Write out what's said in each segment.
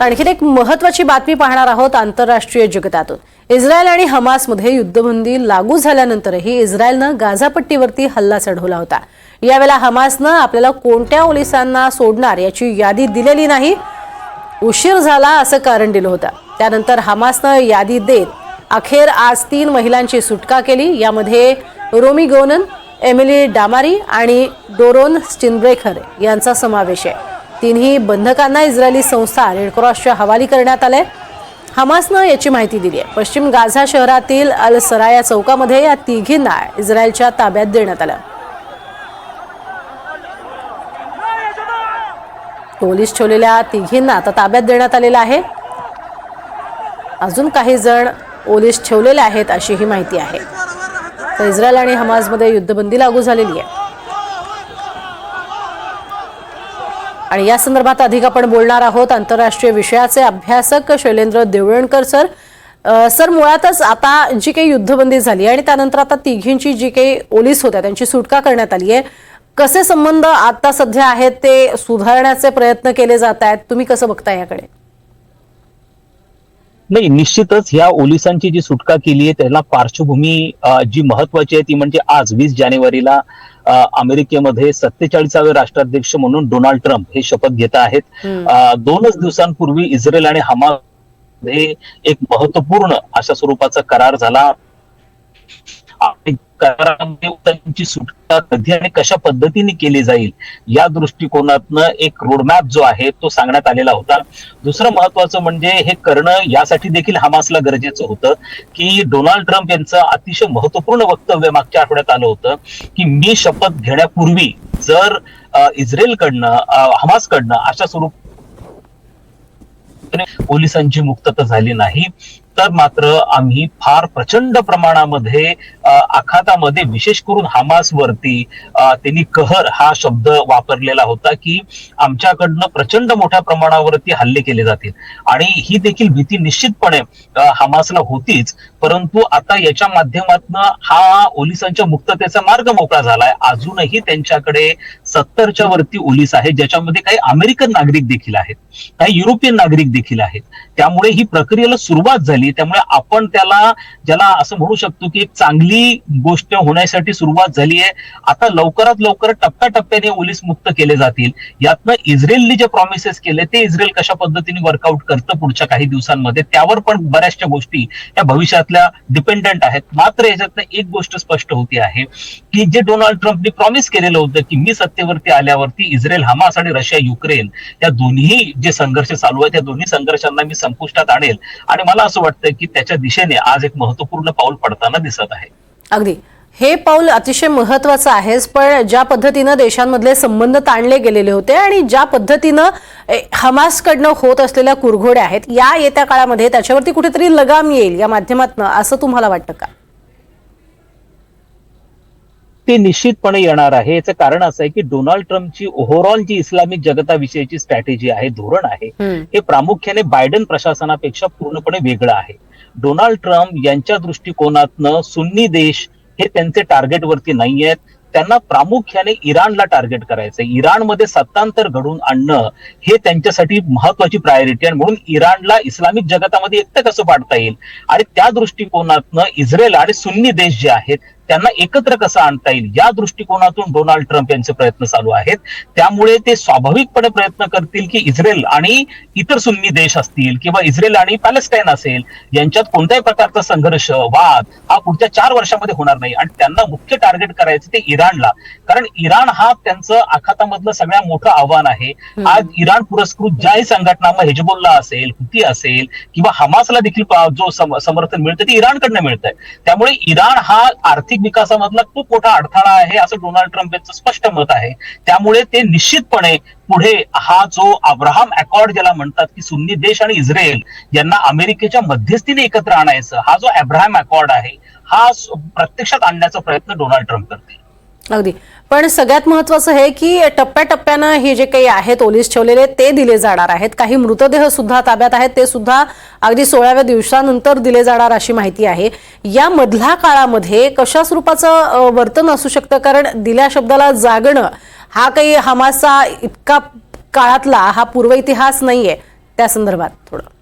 आणखीन एक महत्वाची बातमी पाहणार आहोत आंतरराष्ट्रीय जगतातून. इस्रायल आणि हमासमध्ये युद्धबंदी लागू झाल्यानंतरही इस्रायलनं गाझापट्टीवरती हल्ला चढवला होता. यावेळेला हमासनं आपल्याला कोणत्या ओलिसांना सोडणार याची यादी दिलेली नाही. उशीर झाला असं कारण दिलं होतं. त्यानंतर हमासनं यादी देत अखेर आज तीन महिलांची सुटका केली. यामध्ये रोमी गोनन एमिली डामारी आणि डोरोन स्टिनब्रेखर यांचा समावेश आहे. तिन्ही बंधकांना इस्रायली संस्था रेडक्रॉसच्या हवाली करण्यात आलंय. हमासनं याची माहिती दिली आहे पश्चिम गाझा शहरातील अल सराया चौकामध्ये या तिघींना इस्रायलच्या ताब्यात देण्यात आलं. पोलीस ठेवलेल्या तिघींना आता ताब्यात देण्यात आलेलं आहे. अजून काही जण पोलीस ठेवलेले आहेत अशी ही माहिती आहे. तर इस्रायल आणि हमासमध्ये युद्धबंदी लागू झालेली आहे. आणि या संदर्भात अधिक आपण बोलणार आहोत आंतरराष्ट्रीय विषयाचे अभ्यासक शैलेंद्र देवळणकर सर. सर मुळातच आता जी काही युद्धबंदी झाली आणि त्यानंतर आता तिघींची जी काही ओलीस होत्या त्यांची सुटका करण्यात आली आहे कसे संबंध आता सध्या आहेत ते सुधारण्याचे प्रयत्न केले जात आहेत? तुम्ही कसं बघता याकडे? नाही निश्चितच ह्या ओलिसांची जी सुटका केली आहे त्याला पार्श्वभूमी जी महत्वाची आहे ती म्हणजे आज वीस जानेवारीला अमेरिकेमध्ये सत्तेचाळीसावे राष्ट्राध्यक्ष म्हणून डोनाल्ड ट्रम्प हे शपथ घेत आहेत. दोनच दिवसांपूर्वी इस्रायल आणि हमासमध्ये एक महत्त्वपूर्ण अशा स्वरूपाचा करार झाला. करामध्ये त्यांची सुटका कधी आणि कशा पद्धतीने केली जाईल या दृष्टिकोनातनं एक रोडमॅप जो आहे तो सांगण्यात आलेला होता. दुसरं महत्वाचं म्हणजे हे करणं यासाठी देखील हमासला गरजेचं होतं की डोनाल्ड ट्रम्प यांचं अतिशय महत्त्वपूर्ण वक्तव्य मागच्या आठवड्यात आलं होतं की मी शपथ घेण्यापूर्वी जर अ, इस्रायलकडनं हमासकडनं अशा स्वरूप पोलिसांची मुक्तता झाली नाही तर मात्र आम्ही फार प्रचंड प्रमाणामध्ये आखातामध्ये विशेष करून हमास वरती त्यांनी कहर हा शब्द वापरलेला होता की आमच्याकडनं प्रचंड मोठ्या प्रमाणावरती हल्ले केले जातील. आणि ही देखील भीती निश्चितपणे हमासला होतीच. परंतु आता याच्या माध्यमातून हा ओलिसांच्या मुक्ततेचा मार्ग मोकळा झालाय. अजूनही त्यांच्याकडे सत्तरच्या वरती ओलीस आहे ज्याच्यामध्ये काही अमेरिकन नागरिक देखील आहेत काही युरोपियन नागरिक देखील आहेत. त्यामुळे ही प्रक्रियेला सुरुवात झाली. त्यामुळे आपण त्याला ज्याला असं म्हणू शकतो की एक चांगली गोष्ट होण्यासाठी सुरुवात झाली आहे. आता लवकरात लवकर टप्प्याटप्प्याने ओलीस मुक्त केले जातील. यातनं इस्रायलने जे प्रॉमिसेस केले ते इस्रायल कशा पद्धतीने वर्कआउट करतं पुढच्या काही दिवसांमध्ये त्यावर पण बऱ्याचशा गोष्टी या याच्यातल्या डिपेंडंट आहेत. मात्र याच्यातनं एक गोष्ट स्पष्ट होती आहे की जे डोनाल्ड ट्रम्पने प्रॉमिस केलेलं होतं की मी सत्तेवरती आल्यावरती इस्रायल हमास आणि रशिया युक्रेन या दोन्ही जे संघर्ष चालू आहेत त्या दोन्ही संघर्षांना मी संपुष्टात आणेल. आणि मला असं वाटतं की त्याच्या दिशेने आज एक महत्त्वपूर्ण पाऊल पडताना दिसत आहे. अगदी. हे पाऊल अतिशय महत्वाचं आहेच पण ज्या पद्धतीनं देशांमधले संबंध ताणले गेलेले होते आणि ज्या पद्धतीनं हमासकडनं होत असलेल्या कुरघोड्या आहेत या येत्या काळामध्ये त्याच्यावरती कुठेतरी लगाम येईल या माध्यमातून असं तुम्हाला वाटतं का? ते निश्चितपणे येणार आहे. याचं कारण असं आहे की डोनाल्ड ट्रम्पची ओव्हरऑल जी इस्लामिक जगताविषयीची स्ट्रॅटेजी आहे धोरण आहे. हे प्रामुख्याने बायडन प्रशासनापेक्षा पूर्णपणे वेगळं आहे. डोनाल्ड ट्रम्प यांच्या दृष्टिकोनातनं सुन्नी देश हे त्यांचे टार्गेट वरती नाही आहेत त्यांना प्रामुख्याने इराणला टार्गेट करायचंय. इराणमध्ये सत्तांतर घडवून आणणं हे त्यांच्यासाठी महत्वाची प्रायोरिटी आणि म्हणून इराणला इस्लामिक जगतामध्ये एकटं कसं पाडता येईल? आणि त्या दृष्टिकोनातनं इस्रायल आणि सुन्नी देश जे आहेत त्यांना एकत्र कसं आणता येईल? या दृष्टिकोनातून डोनाल्ड ट्रम्प यांचे प्रयत्न चालू आहेत. त्यामुळे ते स्वाभाविकपणे प्रयत्न करतील की इस्रायल आणि इतर सुन्नी देश असतील किंवा इस्रायल आणि पॅलेस्टाईन असेल यांच्यात कोणत्याही प्रकारचा संघर्ष वाद हा पुढच्या चार वर्षामध्ये होणार नाही. आणि त्यांना मुख्य टार्गेट करायचं ते इराणला. कारण इराण हा त्यांचं आखातामधलं सगळ्यात मोठं आव्हान आहे. आज इराण पुरस्कृत ज्याही संघटना मग हेजबुल्ला असेल हुती असेल किंवा हमासला देखील जो सम- समर्थन मिळतं ते इराणकडनं मिळतंय. त्यामुळे इराण हा आर्थिक विकासामधला खूप मोठा अडथळा आहे असं डोनाल्ड ट्रम्प यांचं स्पष्ट मत आहे. त्यामुळे ते निश्चितपणे पुढे हा जो अब्राहम अकॉर्ड ज्याला म्हणतात की सुन्नी देश आणि इस्रायल यांना अमेरिकेच्या मध्यस्थीने एकत्र आणायचं हा जो अब्राहम अकॉर्ड आहे हा प्रत्यक्षात आणण्याचा प्रयत्न डोनाल्ड ट्रम्प करते अगदी. पण सगळ्यात महत्वाचं हे की टप्प्याटप्प्यानं हे जे काही आहेत ओलीस ठेवलेले ते दिले जाणार आहेत. काही मृतदेह सुद्धा ताब्यात आहेत ते सुद्धा अगदी सोळाव्या दिवसानंतर दिले जाणार अशी माहिती आहे. या मधल्या काळामध्ये कशा स्वरूपाचं वर्तन असू शकतं? कारण दिल्या शब्दाला जागणं हा काही हमासचा इतका काळातला हा पूर्व इतिहास नाहीये. त्या संदर्भात थोडं.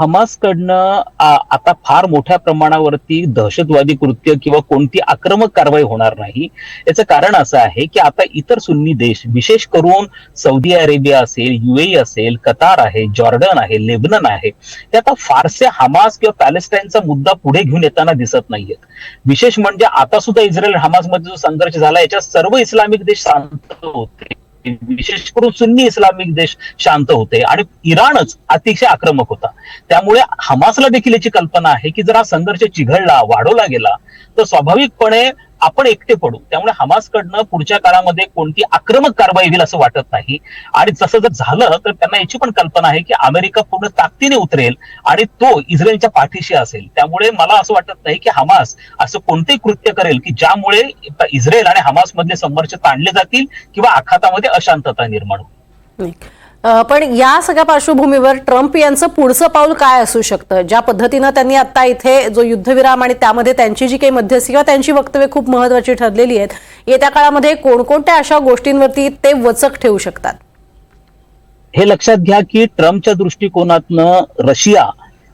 हमासकडनं आता फार मोठ्या प्रमाणावरती दहशतवादी कृत्य किंवा कोणती आक्रमक कारवाई होणार नाही. याचं कारण असं आहे की आता इतर सुन्नी देश विशेष करून सौदी अरेबिया असेल युएई असेल कतार आहे जॉर्डन आहे लेबनन आहे ते आता फारसे हमास किंवा पॅलेस्टाईनचा मुद्दा पुढे घेऊन येताना दिसत नाहीयेत. विशेष म्हणजे आता सुद्धा इस्रायल हमासमध्ये जो संघर्ष झाला याच्यात सर्व इस्लामिक देश शांत होते. विशेष करून सुन्नी इस्लामिक देश शांत होते आणि इराणच अतिशय आक्रमक होता. त्यामुळे हमासला देखील याची कल्पना आहे की जर हा संघर्ष चिघळला वाढवला गेला तर स्वाभाविकपणे आपण एकटे पडू. त्यामुळे हमासकडनं पुढच्या काळामध्ये कोणती आक्रमक कारवाई होईल असं वाटत नाही. आणि जसं जर झालं तर त्यांना याची पण कल्पना आहे की अमेरिका पूर्ण ताकदीने उतरेल आणि तो इस्रायलच्या पाठीशी असेल. त्यामुळे मला असं वाटत नाही की हमास असं कोणतेही कृत्य करेल की ज्यामुळे इस्रायल आणि हमासमधले संघर्ष ताणले जातील किंवा आखातामध्ये अशांतता निर्माण होईल. पण या सगळ्या पार्श्वभूमीवर ट्रम्प यांचं पुढचं पाऊल काय असू शकतं? ज्या पद्धतीनं त्यांनी आता इथे जो युद्धविराम आणि त्यामध्ये त्यांची जी काही मध्यस्थी किंवा त्यांची वक्तव्य खूप महत्वाची ठरलेली आहेत येत्या काळामध्ये कोणकोणत्या अशा गोष्टींवरती ते वचक ठेवू शकतात? हे लक्षात घ्या की ट्रम्पच्या दृष्टिकोनातनं रशिया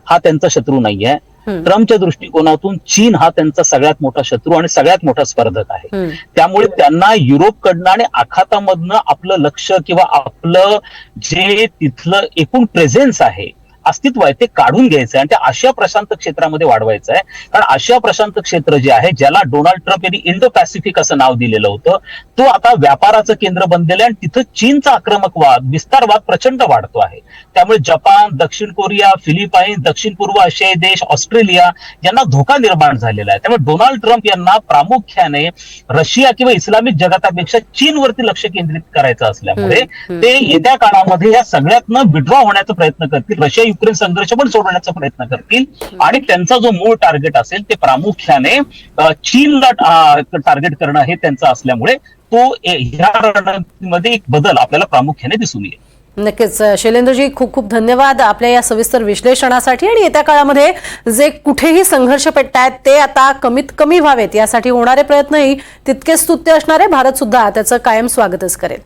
हा त्यांचा शत्रू नाहीये. ट्रम्पच्या दृष्टिकोनातून चीन हा त्यांचा सगळ्यात मोठा शत्रू आणि सगळ्यात मोठा स्पर्धक आहे. त्यामुळे त्यांना युरोपकडनं आणि आखातामधनं आपलं लक्ष किंवा आपलं जे तिथलं एकूण प्रेझेन्स आहे अस्तित्व आहे ते काढून घ्यायचं आहे आणि ते आशिया प्रशांत क्षेत्रामध्ये वाढवायचं आहे कारण आशिया प्रशांत क्षेत्र जे आहे ज्याला डोनाल्ड ट्रम्प यांनी इंडो पॅसिफिक असं नाव दिलेलं होतं तो आता व्यापाराचं केंद्र बनलेलं आहे आणि तिथं चीनचा आक्रमक वाद विस्तारवाद प्रचंड वाढतो आहे. त्यामुळे जपान दक्षिण कोरिया फिलिपाईन्स दक्षिण पूर्व आशियाई देश ऑस्ट्रेलिया यांना धोका निर्माण झालेला आहे. त्यामुळे डोनाल्ड ट्रम्प यांना प्रामुख्याने रशिया किंवा इस्लामिक जगतापेक्षा चीनवरती लक्ष केंद्रित करायचं असल्यामुळे. ते येत्या काळामध्ये या सगळ्यातनं विड्रॉ होण्याचा प्रयत्न करतील. रशिया युक्रेन संघर्ष पण सोडवण्याचा प्रयत्न करतील. आणि त्यांचा जो मूळ टार्गेट असेल ते प्रामुख्याने चीनला टार्गेट करणं हे त्यांचं असल्यामुळे तो ह्या रणनीतीमध्ये एक बदल आपल्याला प्रामुख्याने दिसून येईल. नक्कीच. शैलेंद्रजी खूप खूप धन्यवाद आपल्या या सविस्तर विश्लेषणासाठी आणि येत्या काळामध्ये जे कुठेही संघर्ष पेटतायत ते आता कमीत कमी व्हावेत. यासाठी होणारे प्रयत्नही तितकेच स्तुत्य असणारे भारत सुद्धा त्याचं कायम स्वागतच करेल.